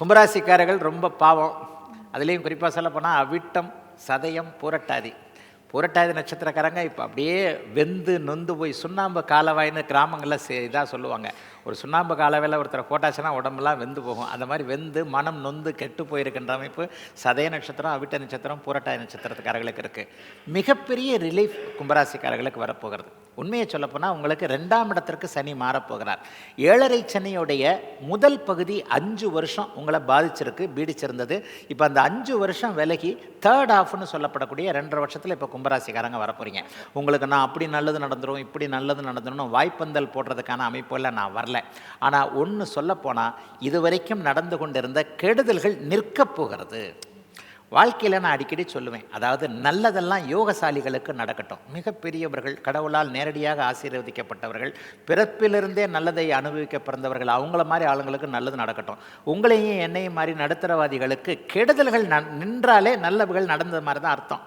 கும்பராசிக்காரர்கள் ரொம்ப பாவம். அதுலேயும் குறிப்பாக சொல்ல போனால் அவிட்டம் சதயம் புரட்டாதி. புரட்டாதி நட்சத்திரக்காரங்க இப்போ அப்படியே வெந்து நொந்து போய் சுண்ணாம்பு காலவாயின்னு கிராமங்களில் சே இதாக சொல்லுவாங்க. ஒரு சுண்ணாம்பு காலவையில் ஒருத்தரை போட்டாச்சுன்னா உடம்புலாம் வெந்து போகும். அந்த மாதிரி வெந்து மனம் நொந்து கெட்டு போயிருக்கின்ற அமைப்பு சதய நட்சத்திரம் அவிட்ட நட்சத்திரம் புரட்டாதி நட்சத்திரத்துக்காரர்களுக்கு இருக்குது மிகப்பெரிய ரிலீஃப் கும்பராசிக்காரர்களுக்கு வரப்போகிறது. உண்மையை சொல்லப்போனால் உங்களுக்கு ரெண்டாம் இடத்திற்கு சனி மாறப்போகிறார். ஏழரை சனியுடைய முதல் பகுதி அஞ்சு வருஷம் உங்களை பாதிச்சிருக்கு பீடிச்சிருந்தது. இப்போ அந்த அஞ்சு வருஷம் விலகி தேர்ட் ஆஃப்னு சொல்லப்படக்கூடிய ரெண்டரை வருஷத்தில் இப்போ கும்பராசிக்காரங்க வரப்போறீங்க. உங்களுக்கு நான் அப்படி நல்லது நடந்துடும் இப்படி நல்லது நடந்துடும் வாய்ப்பந்தல் போடுறதுக்கான அமைப்புகளில் நான் வரல. ஆனால் ஒன்று சொல்லப்போனால் இதுவரைக்கும் நடந்து கொண்டிருந்த கெடுதல்கள் நிற்கப் போகிறது. வாழ்க்கையில் நான் அடிக்கடி சொல்லுவேன். அதாவது நல்லதெல்லாம் யோகசாலிகளுக்கு நடக்கட்டும். மிகப்பெரியவர்கள் கடவுளால் நேரடியாக ஆசீர்வதிக்கப்பட்டவர்கள் பிறப்பிலிருந்தே நல்லதை அனுபவிக்க பிறந்தவர்கள் அவங்கள மாதிரி ஆளுங்களுக்கு நல்லது நடக்கட்டும். உங்களையும் என்னையும் மாதிரி நடுத்தரவாதிகளுக்கு கெடுதல்கள் நின்றாலே நல்லவுகள் நடந்தது மாதிரி தான் அர்த்தம்.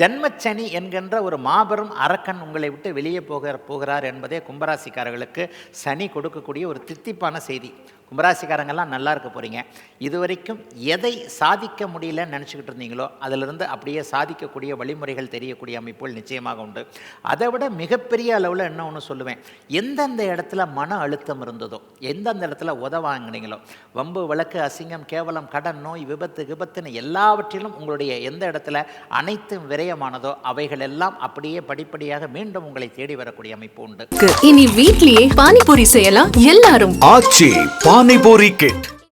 ஜன்மச்சனி என்கின்ற ஒரு மாபெரும் அரக்கன் உங்களை விட்டு வெளியே போக போகிறார் என்பதே கும்பராசிக்காரர்களுக்கு சனி கொடுக்கக்கூடிய ஒரு தித்திப்பான செய்தி. கும்பராசிக்காரங்கெல்லாம் நல்லா இருக்க போகிறீங்க இதுவரைக்கும் எதை சாதிக்க முடியலன்னு நினச்சிக்கிட்டு இருந்தீங்களோ அதிலிருந்து அப்படியே சாதிக்கக்கூடிய வழிமுறைகள் தெரியக்கூடிய அமைப்புகள் நிச்சயமாக உண்டு. அதை விட மிகப்பெரிய அளவில் என்ன ஒன்று சொல்லுவேன் எந்தெந்த இடத்துல மன அழுத்தம் இருந்ததோ எந்தெந்த இடத்துல உத வாங்கினீங்களோ வம்பு வழக்கு அசிங்கம் கேவலம் கடன் நோய் விபத்து விபத்துன்னு எல்லாவற்றிலும் உங்களுடைய எந்த இடத்துல அனைத்தும் விரயமானதோ அவைகள் எல்லாம் அப்படியே படிப்படியாக மீண்டும் உங்களை தேடி வரக்கூடிய அமைப்பு உண்டு. இனி வீட்லயே பானிபூரி செய்யலாம். எல்லாரும் ஆச்சி பானிபூரி கிட்